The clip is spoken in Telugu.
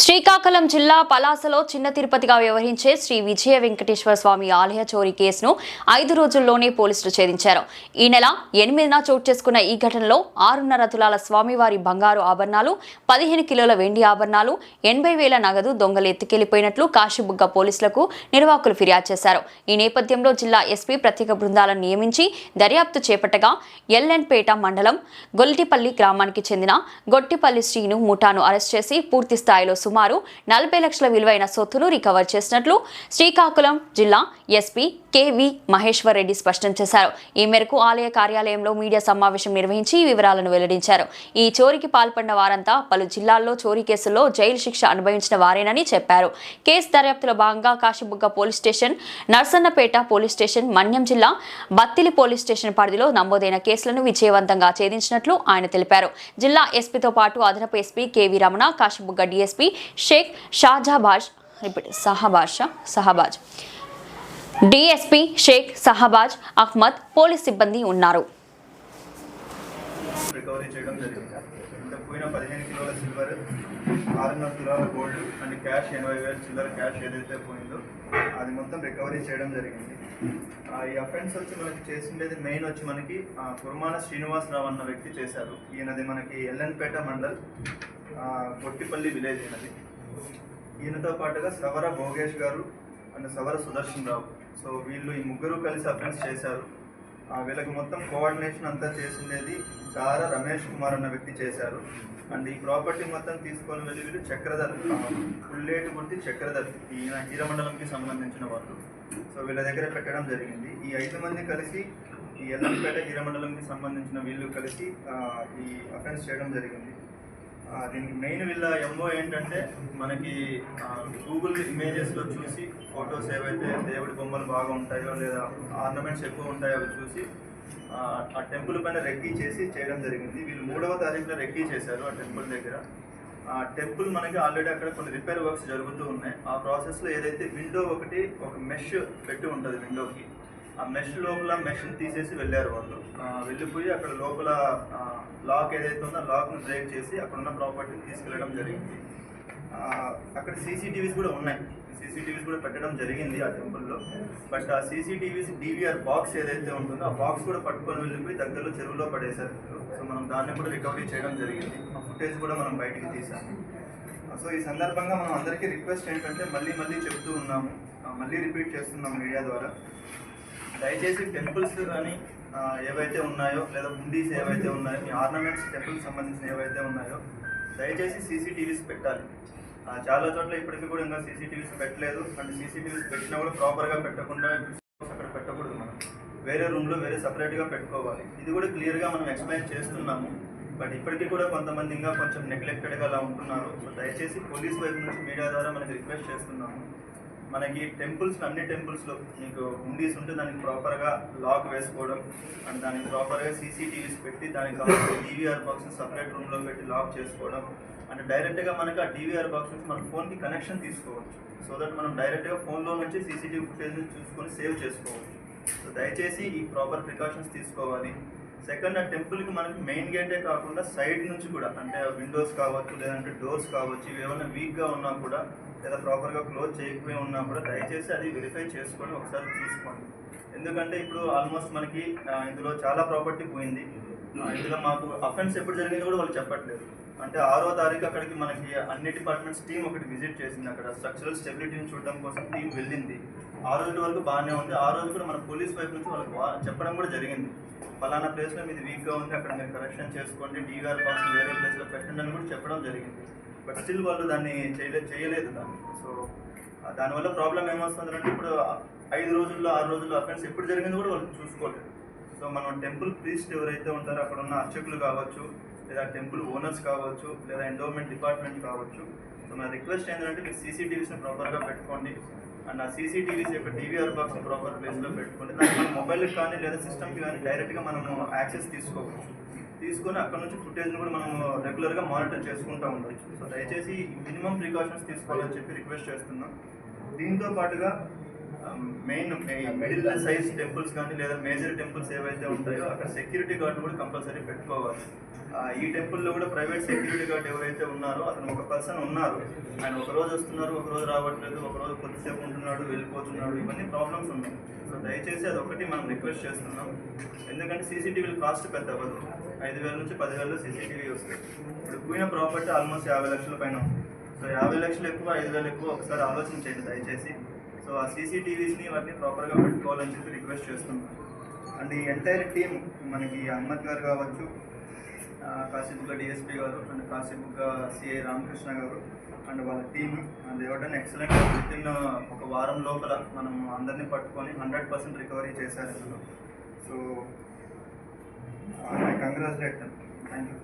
next శ్రీకాకుళం జిల్లా పలాసలో చిన్న తిరుపతిగా వ్యవహరించే శ్రీ విజయ వెంకటేశ్వర స్వామి ఆలయ చోరీ కేసును ఐదు రోజుల్లోనే పోలీసులు ఛేదించారు. ఈ నెల ఎనిమిదిన చోటు చేసుకున్న ఈ ఘటనలో ఆరున్నర తులాల స్వామివారి బంగారు ఆభరణాలు పదిహేను కిలోల వెండి ఆభరణాలు ఎనభై వేల నగదు దొంగలు ఎత్తుకెళ్ళిపోయినట్లు కాశీబుగ్గ పోలీసులకు నిర్వాహకులు ఫిర్యాదు చేశారు. ఈ నేపథ్యంలో జిల్లా ఎస్పీ ప్రత్యేక బృందాలను నియమించి దర్యాప్తు చేపట్టగా ఎల్ఎన్పేట మండలం గొల్టిపల్లి గ్రామానికి చెందిన గొట్టిపల్లి శ్రీను ముఠాను అరెస్ట్ చేసి పూర్తి స్థాయిలో సుమారు నలభై లక్షల విలువైన సొత్తును రికవర్ చేసినట్లు శ్రీకాకుళం జిల్లా ఎస్పీ కెవి మహేశ్వర్ రెడ్డి స్పష్టం చేశారు. ఈ మేరకు ఆలయ కార్యాలయంలో మీడియా సమావేశం నిర్వహించి ఈ వివరాలను వెల్లడించారు. ఈ చోరీకి పాల్పడిన వారంతా పలు జిల్లాల్లో చోరీ కేసుల్లో జైలు శిక్ష అనుభవించిన వారేనని చెప్పారు. కేసు దర్యాప్తులో భాగంగా Kasibugga police station Narasannapeta police station Manyam జిల్లా బత్తిలి పోలీస్ స్టేషన్ పరిధిలో నమోదైన కేసులను విజయవంతంగా ఛేదించినట్లు ఆయన తెలిపారు. జిల్లా ఎస్పీతో పాటు అదనపు SP KV Ramana Kasibugga DSP Sheikh Shajabaz repeat Shahbaz Shahbaz. DSP Sheikh Shahbaz Ahmed police సిబ్బంది ఉన్నారు. రికవరీ చేయడం జరిగింది. ఇంకా పోయిన పదిహేను కిలోల సిల్వర్ ఆరున్నర కిలోల గోల్డ్ అండ్ క్యాష్ ఎనభై వేలు చిల్లర క్యాష్ ఏదైతే పోయిందో అది మొత్తం రికవరీ చేయడం జరిగింది. ఆ, ఈ అఫెన్స్ వచ్చి మనకి చేసిండేది మెయిన్ వచ్చి మనకి ఆ, కుర్మాన శ్రీనివాసరావు అన్న వ్యక్తి చేశారు. ఈయనది మనకి ఎల్ఎన్పేట మండల్. పొట్టిపల్లి కొట్టిపల్లి విలేజ్ అనేది ఈయనతో పాటుగా సవర భోగేష్ గారు అండ్ సవర సుదర్శన్ రావు. సో వీళ్ళు ఈ ముగ్గురు కలిసి అఫెన్స్ చేశారు. ఆ, వీళ్ళకి మొత్తం కోఆర్డినేషన్ అంతా చేసిండేది దార రమేష్ కుమార్ అన్న వ్యక్తి చేశారు. అండ్ ఈ ప్రాపర్టీ మొత్తం తీసుకొని వెళ్ళి వీళ్ళు చక్రధర్ పుల్లేటి గుర్తి చక్రధర్ ఈయన హీరమండలంకి సంబంధించిన వాళ్ళు. సో వీళ్ళ దగ్గర పెట్టడం జరిగింది. ఈ ఐదు మంది కలిసి ఈ ఎల్లంపేట హీరమండలంకి సంబంధించిన వీళ్ళు కలిసి ఈ అఫెన్స్ చేయడం జరిగింది. దీనికి మెయిన్ వీళ్ళ ఎంఓ ఏంటంటే మనకి గూగుల్ ఇమేజెస్లో చూసి ఫొటోస్ ఏవైతే దేవుడి బొమ్మలు బాగా ఉంటాయో లేదా ఆర్నమెంట్స్ ఎక్కువ ఉంటాయో అవి చూసి ఆ, టెంపుల్ పైన రెక్కీ చేసి చేయడం జరిగింది. వీళ్ళు మూడవ తారీఖున రెక్కీ చేశారు ఆ టెంపుల్ దగ్గర. ఆ టెంపుల్ మనకి ఆల్రెడీ అక్కడ కొన్ని రిపేర్ వర్క్స్ జరుగుతూ ఉన్నాయి. ఆ ప్రాసెస్లో ఏదైతే విండో ఒకటి ఒక మెష్ పెట్టి ఉంటుంది విండోకి ఆ మెష్ లోపల మెష్ తీసేసి వెళ్ళారు వాళ్ళు. వెళ్ళిపోయి అక్కడ లోపల లాక్ ఏదైతే ఉందో లాక్ను బ్రేక్ చేసి అక్కడ ఉన్న ప్రాపర్టీని తీసుకెళ్ళడం జరిగింది. అక్కడ సీసీటీవీస్ కూడా ఉన్నాయి. సీసీటీవీస్ కూడా పెట్టడం జరిగింది ఆ టెంపుల్లో. బట్ ఆ సీసీటీవీస్ డీవీఆర్ బాక్స్ ఏదైతే ఉంటుందో ఆ బాక్స్ కూడా పట్టుకొని వెళ్ళిపోయి దగ్గరలో చెరువులో పడేశారు. సో మనం దాన్ని కూడా రికవరీ చేయడం జరిగింది. ఆ ఫుటేజ్ కూడా మనం బయటికి తీసాము సో ఈ సందర్భంగా మనం అందరికీ రిక్వెస్ట్ ఏంటంటే మళ్ళీ మళ్ళీ చెప్తూ ఉన్నాము. మళ్ళీ రిపీట్ చేస్తున్నాం మీడియా ద్వారా. దయచేసి టెంపుల్స్ కానీ ఏవైతే ఉన్నాయో లేదా హుండీస్ ఏవైతే ఉన్నాయో మీ ఆర్నమెంట్స్ టెంపుల్కి సంబంధించిన ఏవైతే ఉన్నాయో దయచేసి సీసీటీవీస్ పెట్టాలి. చాలా చోట్ల ఇప్పటికీ కూడా ఇంకా సీసీటీవీస్ పెట్టలేదు. అండ్ సీసీటీవీస్ పెట్టినా కూడా ప్రాపర్గా పెట్టకుండా అక్కడ పెట్టకూడదు మనం. వేరే రూమ్లో వేరే సపరేట్గా పెట్టుకోవాలి. ఇది కూడా క్లియర్గా మనం ఎక్స్ప్లెయిన్ చేస్తున్నాము. బట్ ఇప్పటికీ కూడా కొంతమంది ఇంకా కొంచెం నెగ్లెక్టెడ్గా అలా ఉంటున్నారు. సో దయచేసి పోలీస్ వైపు నుంచి మీడియా ద్వారా మనకి రిక్వెస్ట్ చేస్తున్నాము. మనకి టెంపుల్స్ అన్ని టెంపుల్స్లో మీకు హుండీస్ ఉంటే దానికి ప్రాపర్గా లాక్ వేసుకోవడం అండ్ దానికి ప్రాపర్గా సీసీటీవీస్ పెట్టి దానికి డీవీఆర్ బాక్స్ సపరేట్ రూమ్లో పెట్టి లాక్ చేసుకోవడం. అండ్ డైరెక్ట్గా మనకి ఆ డీవీఆర్ బాక్స్ నుంచి మన ఫోన్కి కనెక్షన్ తీసుకోవచ్చు. సో దట్ మనం డైరెక్ట్గా ఫోన్లో నుంచి సీసీటీవీ ఫుటేజ్ని చూసుకొని సేవ్ చేసుకోవచ్చు. సో దయచేసి ఈ ప్రాపర్ ప్రికాషన్స్ తీసుకోవాలి. సెకండ్ ఆ టెంపుల్కి మనకి మెయిన్ గేటే కాకుండా సైడ్ నుంచి కూడా అంటే విండోస్ కావచ్చు లేదంటే డోర్స్ కావచ్చు ఇవి ఏమైనా వీక్గా ఉన్నా కూడా లేదా ప్రాపర్గా క్లోజ్ చేయకపోయి ఉన్నా కూడా దయచేసి అది వెరిఫై చేసుకొని ఒకసారి తీసుకోండి. ఎందుకంటే ఇప్పుడు ఆల్మోస్ట్ మనకి ఇందులో చాలా ప్రాపర్టీ పోయింది. ఇందులో మాకు అఫెన్స్ ఎప్పుడు జరిగింది కూడా వాళ్ళు చెప్పట్లేదు. అంటే ఆరో తారీఖు అక్కడికి మనకి అన్ని డిపార్ట్మెంట్స్ టీం ఒకటి విజిట్ చేసింది అక్కడ. స్ట్రక్చరల్ స్టెబిలిటీని చూడడం కోసం టీం వెళ్ళింది. ఆ రోజు వరకు బాగానే ఉంది. ఆ రోజు కూడా మన పోలీస్ వైపు నుంచి వాళ్ళకి చెప్పడం కూడా జరిగింది. ఫలానా ప్లేస్లో మీది వీక్గా ఉంది అక్కడ మీరు కరెక్షన్ చేసుకోండి. డీవీఆర్ బాక్స్ వేరే ప్లేస్లో పెట్టండి అని కూడా చెప్పడం జరిగింది. బట్ స్టిల్ వాళ్ళు దాన్ని చేయలేదు చేయలేదు దాన్ని. సో దానివల్ల ప్రాబ్లం ఏమొస్తుందంటే ఇప్పుడు ఐదు రోజుల్లో ఆరు రోజుల్లో అఫెన్స్ ఎప్పుడు జరిగింది కూడా వాళ్ళు చూసుకోలేదు. సో మనం టెంపుల్ ప్రీస్ట్ ఎవరైతే ఉంటారో అక్కడ ఉన్న అర్చకులు కావచ్చు లేదా టెంపుల్ ఓనర్స్ కావచ్చు లేదా ఎండోమెంట్ డిపార్ట్మెంట్ కావచ్చు. సో నా రిక్వెస్ట్ ఏంటంటే మీరు సీసీటీవీస్ని ప్రాపర్గా పెట్టుకోండి. అండ్ ఆ సీసీటీవీస్ యొక్క డీవీఆర్ బాక్స్ ప్రాపర్ ప్లేస్లో పెట్టుకోండి దానికి మన మొబైల్కి కానీ లేదా సిస్టమ్కి కానీ డైరెక్ట్గా మనము యాక్సెస్ తీసుకోవచ్చు. తీసుకొని అక్కడ నుంచి ఫుటేజ్ని కూడా మనం రెగ్యులర్గా మానిటర్ చేసుకుంటూ ఉండొచ్చు. సో దయచేసి మినిమం ప్రికాషన్స్ తీసుకోవాలని చెప్పి రిక్వెస్ట్ చేస్తున్నాం. దీంతో పాటుగా మెయిన్ మిడిల్ సైజ్ టెంపుల్స్ కానీ లేదా మేజర్ టెంపుల్స్ ఏవైతే ఉంటాయో అక్కడ సెక్యూరిటీ గార్డ్ కూడా కంపల్సరీ పెట్టుకోవాలి. ఆ, ఈ టెంపుల్లో కూడా ప్రైవేట్ సెక్యూరిటీ గార్డ్ ఎవరైతే ఉన్నారో అతను ఒక పర్సన్ ఉన్నారు. ఆయన ఒక రోజు వస్తున్నారు ఒక రోజు రావట్లేదు ఒక రోజు కొద్దిసేపు ఉంటున్నాడు వెళ్ళిపోతున్నాడు ఇవన్నీ ప్రాబ్లమ్స్ ఉన్నాయి. సో దయచేసి అది ఒకటి మనం రిక్వెస్ట్ చేస్తున్నాం. ఎందుకంటే సీసీటీవీలు కాస్ట్ పెద్ద అవ్వదు ఐదు వేల నుంచి పదివేలలో సీసీటీవీ వస్తాయి ఇప్పుడు పోయిన ప్రాపర్టీ ఆల్మోస్ట్ యాభై లక్షల పైన సో యాభై లక్షలు ఎక్కువ ఐదు వేలు ఎక్కువ ఒకసారి ఆలోచించండి దయచేసి. సో ఆ సీసీటీవీస్ని వాటిని ప్రాపర్గా పెట్టుకోవాలని చెప్పి రిక్వెస్ట్ చేస్తున్నాం. అండ్ ఈ ఎంటైర్ టీమ్ మనకి అహ్మద్ గారు కావచ్చు ఆ, కాశీబుగ్గ డిఎస్పీ గారు అండ్ కాశీబుగ్గ సిఐ రామకృష్ణ గారు అండ్ వాళ్ళ టీమ్ అండ్ ఎవరైనా ఎక్సలెంట్ విత్ ఇన్ ఒక వారం లోపల మనం అందరినీ పట్టుకొని హండ్రెడ్ పర్సెంట్ రికవరీ చేశారు. ఇందులో so I congratulate thank you